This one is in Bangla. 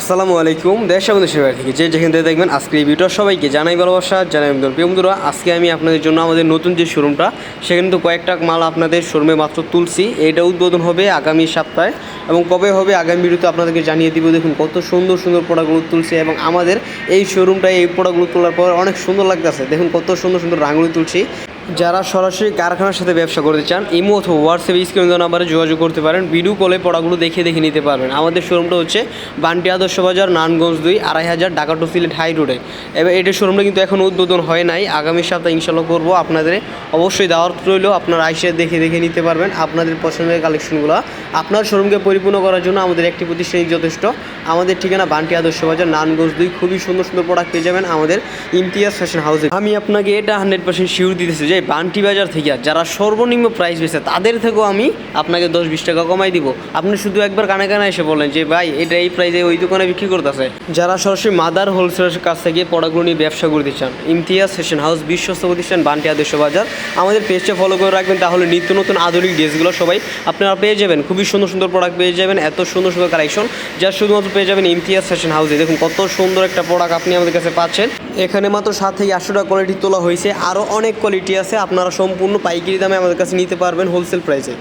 আসসালামু আলাইকুম, দেশ দেশের বাইরে থেকে যে যেখান থেকে দেখবেন আজকে এই ভিডিও সবাইকে জানাই ভালোবাসা, জানাই আমাদের প্রিয় বন্ধুরা, আজকে আমি আপনাদের জন্য আমাদের নতুন যে শোরুমটা, সেখানে তো কয়েকটা মাল আপনাদের শোরুমে মাত্র তুলছি। এটা উদ্বোধন হবে আগামী সপ্তাহে এবং কবে হবে আগামী ভিডিওতে আপনাদেরকে জানিয়ে দিব। দেখুন কত সুন্দর সুন্দর প্রোডাক্টগুলো তুলছে এবং আমাদের এই শোরুমটায় এই প্রোডাক্টগুলো তোলার পর অনেক সুন্দর লাগতেছে। দেখুন কত সুন্দর সুন্দর রাঙুলি তুলছি। যারা সরাসরি কারখানার সাথে ব্যবসা করতে চান, ইমো অথবা হোয়াটসঅ্যাপ স্ক্রিন নাম্বারে যোগাযোগ করতে পারেন। ভিডিও কলে পড়াগুলো দেখে দেখে নিতে পারবেন। আমাদের শোরুমটা হচ্ছে বান্টি আদর্শ বাজার নানগঞ্জ দুই, আড়াই হাজার, ঢাকা টু সিলেট হাই রোডে। এবার এটার শোরুমটা কিন্তু এখন উদ্বোধন হয় নাই। আগামী সপ্তাহে ইনশাল্লাহ করব। আপনাদের অবশ্যই দাওয়াত রইল। আপনারা আইসে দেখে দেখে নিতে পারবেন। আপনাদের পছন্দের কালেকশনগুলো আপনার শোরুমকে পরিপূর্ণ করার জন্য আমাদের একটি প্রতিষ্ঠানই যথেষ্ট। আমাদের ঠিকানা বান্টি আদর্শ বাজার নানগঞ্জ দুই। খুবই সুন্দর সুন্দর প্রোডাক্ট পেয়ে যাবেন আমাদের ইমতিয়াজ ফ্যাশন হাউসে আমি আপনাকে এটা হান্ড্রেড পার্সেন্ট শিওর দিতেছি যে বান্টি বাজার থেকে যারা সর্বনিম্ন প্রাইস বেছে তাদের থেকেও আমি আপনাকে দশ বিশ টাকা কমাই দিব। আপনি শুধু একবার কানে কানে এসে বলেন যে, ভাই, এটা এই প্রাইসে ওই দোকানে বিক্রি করতেছে। যারা সরাসরি মাদার হোলসেলের কাছ থেকে প্রোডাক্টগুলো নিয়ে ব্যবসা করতে চান, ইমতিয়াজ ফ্যাশন হাউস বিশ্বস্ত প্রতিষ্ঠান, বান্টি আদর্শ বাজার, আমাদের পেজটা ফলো করে রাখবেন, তাহলে নিত্য নতুন আধুনিক ড্রেসগুলো সবাই আপনারা পেয়ে যাবেন। খুবই সুন্দর সুন্দর প্রোডাক্ট পেয়ে যাবেন, এত সুন্দর সুন্দর কালেকশন যা শুধুমাত্র পেয়ে যাবেন ইমতিয়াজ ফ্যাশন হাউসে দেখুন, কত সুন্দর একটা প্রোডাক্ট আপনি আমাদের কাছে পাচ্ছেন। এখানে মাত্র সাত থেকে আটশো টাকা কোয়ালিটি তোলা হয়েছে। আরও অনেক কোয়ালিটি আছে আপনারা সম্পূর্ণ পাইকারি দামে আমাদের কাছে নিতে পারবেন হোলসেল প্রাইসে